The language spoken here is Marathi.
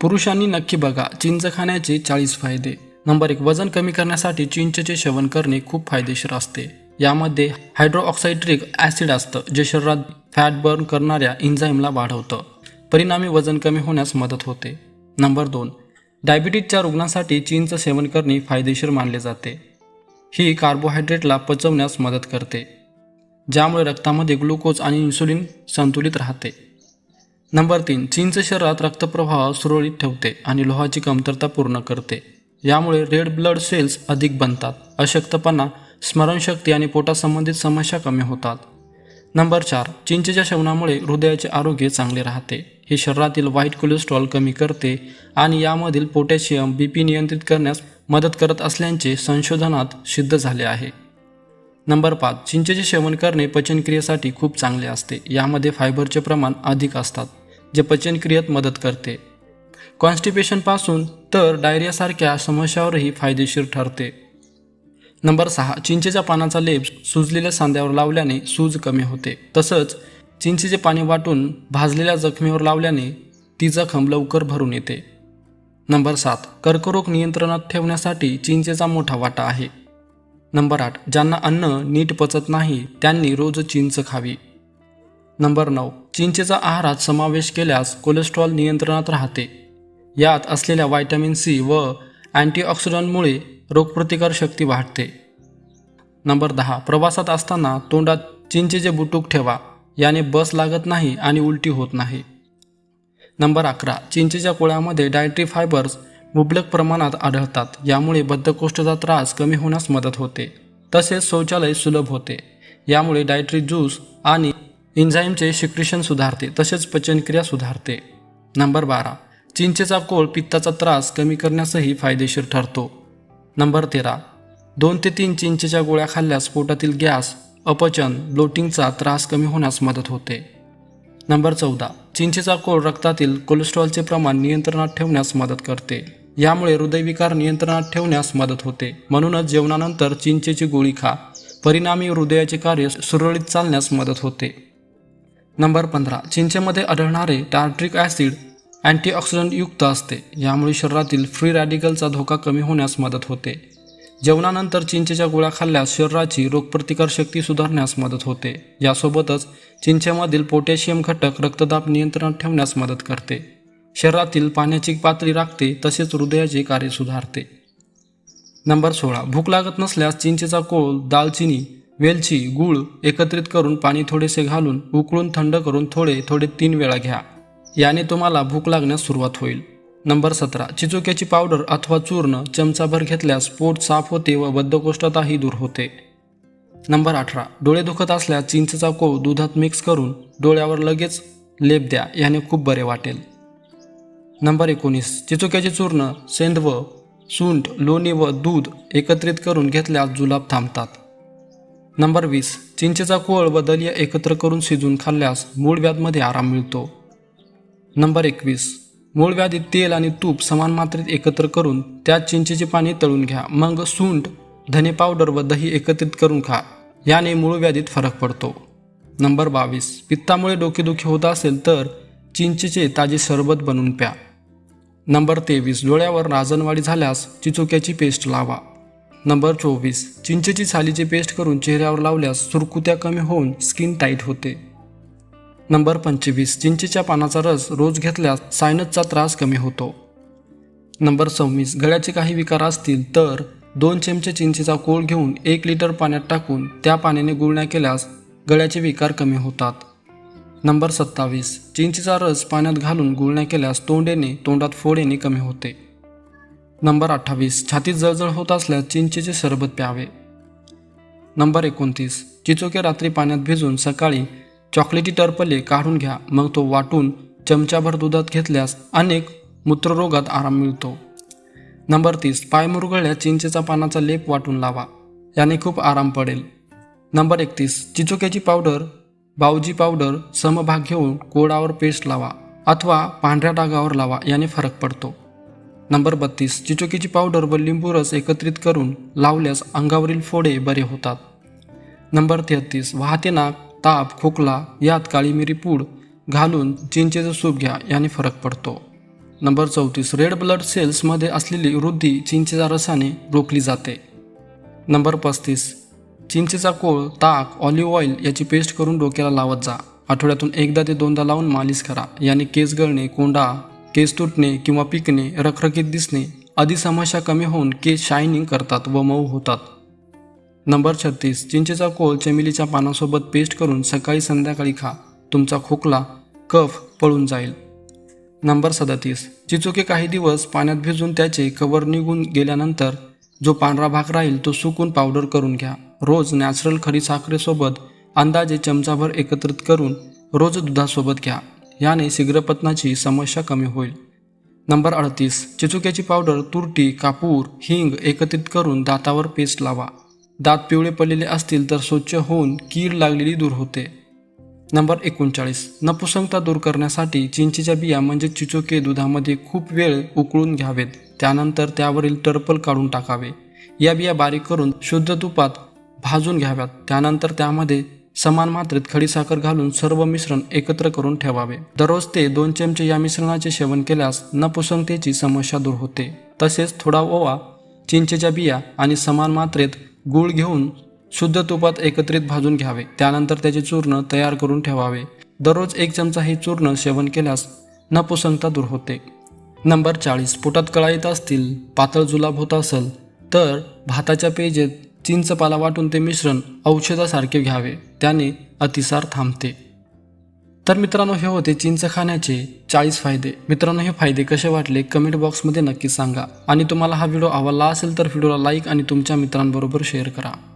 पुरुषांनी नक्की बघा चिंच खाण्याचे चाळीस फायदे. नंबर एक वजन कमी करण्यासाठी चिंचचे सेवन करणे खूप फायदेशीर असते. यामध्ये हायड्रोऑक्साइड्रिक ॲसिड असतं जे शरीरात फॅट बर्न करणाऱ्या इन्झाईमला वाढवतं. परिणामी वजन कमी होण्यास मदत होते. नंबर दोन डायबिटीजच्या रुग्णांसाठी चिंच सेवन करणे फायदेशीर मानले जाते. ही कार्बोहायड्रेटला पचवण्यास मदत करते ज्यामुळे रक्तामध्ये ग्लुकोज आणि इन्सुलिन संतुलित राहते. नंबर तीन चिंच शरीरात रक्तप्रवाह सुरळीत ठेवते आणि लोहाची कमतरता पूर्ण करते. यामुळे रेड ब्लड सेल्स अधिक बनतात. अशक्तपणा स्मरणशक्ती आणि पोटासंबंधित समस्या कमी होतात. नंबर चार चिंचेच्या शेवणामुळे हृदयाचे आरोग्य चांगले राहते. हे शरीरातील वाईट कोलेस्ट्रॉल कमी करते आणि यामधील पोटॅशियम बी पी नियंत्रित करण्यास मदत करत असल्याचे संशोधनात सिद्ध झाले आहे. नंबर पाच चिंचेचे सेवन करणे पचनक्रियेसाठी खूप चांगले असते. यामध्ये फायबरचे प्रमाण अधिक असतात. जे पचनक्रियेत मदत करते. कॉन्स्टिपेशनपासून तर डायरियासारख्या समस्यावरही फायदेशीर ठरते. नंबर सहा चिंचेच्या पानाचा लेप सुजलेल्या सांध्यावर लावल्याने सूज कमी होते. तसंच चिंचेचे पाणी वाटून भाजलेल्या जखमेवर लावल्याने ती जखम लवकर भरून येते. नंबर सात कर्करोग नियंत्रणात ठेवण्यासाठी चिंचेचा मोठा वाटा आहे. नंबर आठ ज्यांना अन्न नीट पचत नाही त्यांनी रोज चिंच खावी. नंबर नऊ. चिंचेचा आहारात समावेश केल्यास कोलेस्ट्रॉल नियंत्रणात राहते. यात असलेल्या व्हायटॅमिन सी व अँटीऑक्सिडंटमुळे रोगप्रतिकार शक्ती वाढते. नंबर दहा. प्रवासात असताना तोंडात चिंचेचे बुटूक ठेवा. याने बस लागत नाही आणि उलटी होत नाही. नंबर अकरा. चिंचेच्या कोळ्यामध्ये डायट्री फायबर्स मुबलक प्रमाणात आढळतात. यामुळे बद्धकोष्ठचा त्रास कमी होण्यास मदत होते. तसेच शौचालय सुलभ होते. यामुळे डायट्री ज्यूस आणि इन्झाईमचे सिक्रिशन सुधारते तसेच पचनक्रिया सुधारते. नंबर बारा. चिंचेचा कोळ पित्ताचा त्रास कमी करण्यासही फायदेशीर ठरतो. नंबर तेरा. दोन ते तीन चिंचेच्या गोळ्या खाल्ल्यास पोटातील गॅस अपचन ब्लोटिंगचा त्रास कमी होण्यास मदत होते. नंबर चौदा. चिंचेचा कोळ रक्तातील कोलेस्ट्रॉलचे प्रमाण नियंत्रणात ठेवण्यास मदत करते. यामुळे हृदयविकार नियंत्रणात ठेवण्यास मदत होते. म्हणूनच जेवणानंतर चिंचेची गोळी खा. परिणामी हृदयाचे कार्य सुरळीत चालण्यास मदत होते. नंबर पंधरा चिंचेमध्ये आढळणारे टार्ट्रिक ॲसिड अँटीऑक्सिडंट युक्त असते. यामुळे शरीरातील फ्री रॅडिकलचा धोका कमी होण्यास मदत होते. जेवणानंतर चिंचेच्या गोळ्या खाल्ल्यास शरीराची रोगप्रतिकार शक्ती सुधारण्यास मदत होते. यासोबतच चिंचेमधील पोटॅशियम घटक रक्तदाब नियंत्रणात ठेवण्यास मदत करते. शरीरातील पाण्याची पातळी राखते तसेच हृदयाचे कार्य सुधारते. नंबर सोळा भूक लागत नसल्यास चिंचेचा कोळ दालचिनी वेलची गूळ एकत्रित करून पाणी थोडेसे घालून उकळून थंड करून थोडे थोडे तीन वेळा घ्या. याने तुम्हाला भूक लागण्यास सुरुवात होईल. नंबर सतरा. चिचोक्याची पावडर अथवा चूर्ण चमचाभर घेतल्यास पोट साफ होते व बद्धकोष्ठताही दूर होते. नंबर अठरा. डोळे दुखत असल्यास चिंचचा को दुधात मिक्स करून डोळ्यावर लगेच लेप द्या याने खूप बरे वाटेल. नंबर एकोणीस. चिचोक्याचे चूर्ण सेंधव सुंठ लोणी व दूध एकत्रित करून घेतल्यास जुलाब थांबतात. नंबर वीस चिंचेचा कोळ व दलिया एकत्र करून शिजून खाल्ल्यास मूळ व्याधमध्ये आराम मिळतो. नंबर एकवीस मूळ व्याधीत तेल आणि तूप समान मात्रेत एकत्र करून त्यात चिंचेचे पाणी तळून घ्या. मग सुंट धने पावडर व दही एकत्रित करून खा. याने मूळ व्याधीत फरक पडतो. नंबर बावीस पित्तामुळे डोकेदुखी होत असेल तर चिंचेचे ताजे सरबत बनवून प्या. नंबर तेवीस डोळ्यावर राजनवाडी झाल्यास चिचोक्याची पेस्ट लावा. नंबर चोवीस. चिंचेची सालीची पेस्ट करून चेहऱ्यावर लावल्यास सुरकुत्या कमी होऊन स्किन टाईट होते. नंबर पंचवीस. चिंचेच्या पानाचा रस रोज घेतल्यास सायनसचा त्रास कमी होतो. नंबर सव्वीस. गळ्याचे काही विकार असतील तर दोन चमचे चिंचेचा कोळ घेऊन एक लिटर पाण्यात टाकून त्या पाण्याने गुळण्या केल्यास गळ्याचे विकार कमी होतात. नंबर सत्तावीस. चिंचेचा रस पाण्यात घालून गुळण्या केल्यास तोंडेने तोंडात फोड येणे कमी होते. नंबर अठ्ठावीस छातीत जळजळ होत असल्यास चिंचेचे सरबत प्यावे. नंबर एकोणतीस चिचोके रात्री पाण्यात भिजून सकाळी चॉकलेटी टर्पले काढून घ्या मग तो वाटून चमच्याभर दुधात घेतल्यास अनेक मूत्ररोगात आराम मिळतो. नंबर तीस पाय मुरगळल्या चिंचेचा पानाचा लेप वाटून लावा याने खूप आराम पडेल. नंबर एकतीस चिचोक्याची पावडर बावजी पावडर समभाग घेऊन कोडावर पेस्ट लावा अथवा पांढऱ्या डागावर लावा याने फरक पडतो. नंबर बत्तीस चिचोकीची पावडर व लिंबू रस एकत्रित करून लावल्यास अंगावरील फोडे बरे होतात. नंबर तेहतीस वाहते नाक ताप खोकला यात काळी मिरी पूड घालून चिंचेचं सूप घ्या याने फरक पडतो. नंबर चौतीस रेड ब्लड सेल्समध्ये असलेली वृद्धी चिंचेच्या रसाने रोखली जाते. नंबर पस्तीस चिंचेचा कोळ ताक ऑलिव्ह ऑइल याची पेस्ट करून डोक्याला लावत जा. आठवड्यातून एकदा ते दोनदा लावून मालिश करा याने केस गळणे कोंडा केस तुटणे किंवा पिकणे रखरखीत दिसणे आदी समस्या कमी होऊन केस शायनिंग करतात व मऊ होतात. नंबर छत्तीस. चिंचेचा कोळ चमेलीच्या पानासोबत पेस्ट करून सकाळी संध्याकाळी खा. तुमचा खोकला कफ पळून जाईल. नंबर सदतीस. चिचुके काही दिवस पाण्यात भिजून त्याचे कवर निघून गेल्यानंतर जो पांढरा भाग राहील तो सुकून पावडर करून घ्या. रोज नॅचरल खरी साखरेसोबत अंदाजे चमचाभर एकत्रित करून रोज दुधासोबत घ्या. याने शीघ्रपतनाची समस्या कमी होईल. नंबर अडतीस. चिचुक्याची पावडर तुरटी कापूर हिंग एकत्रित करून दातावर पेस्ट लावा. दात पिवळे पडलेले असतील तर स्वच्छ होऊन कीड लागलेली दूर होते. नंबर एकोणचाळीस. नपुसंगता दूर करण्यासाठी चिंचेच्या बिया म्हणजे चिचोके दुधामध्ये खूप वेळ उकळून घ्यावेत. त्यानंतर त्यावरील टर्पल काढून टाकावे. या बिया बारीक करून शुद्ध तुपात भाजून घ्याव्यात. त्यानंतर त्यामध्ये समान मात्रेत खडीसाखर घालून सर्व मिश्रण एकत्र करून ठेवावे. दररोज ते दोन चमचे या मिश्रणाचे सेवन केल्यास नपुसंगतेची समस्या दूर होते. तसेच थोडा ओवा चिंचेच्या बिया आणि समान मात्रेत गूळ घेऊन शुद्ध तुपात एकत्रित भाजून घ्यावे. त्यानंतर त्याचे चूर्ण तयार करून ठेवावे. दररोज एक चमचा हे चूर्ण सेवन केल्यास नपुसंगता दूर होते. नंबर चाळीस. पोटात कळा येत असतील पातळ जुलाब होत असेल तर भाताच्या पेजेत चिंचपाला वाटून ते मिश्रण औषधासारखे घ्यावे त्याने अतिसार थांबते. तर मित्रांनो हे होते चिंच खाण्याचे चाळीस फायदे. मित्रांनो हे फायदे कसे वाटले? कमेंट बॉक्समध्ये नक्की सांगा. आणि तुम्हाला हा व्हिडिओ आवडला असेल तर व्हिडिओला लाईक आणि तुमच्या मित्रांबरोबर शेअर करा.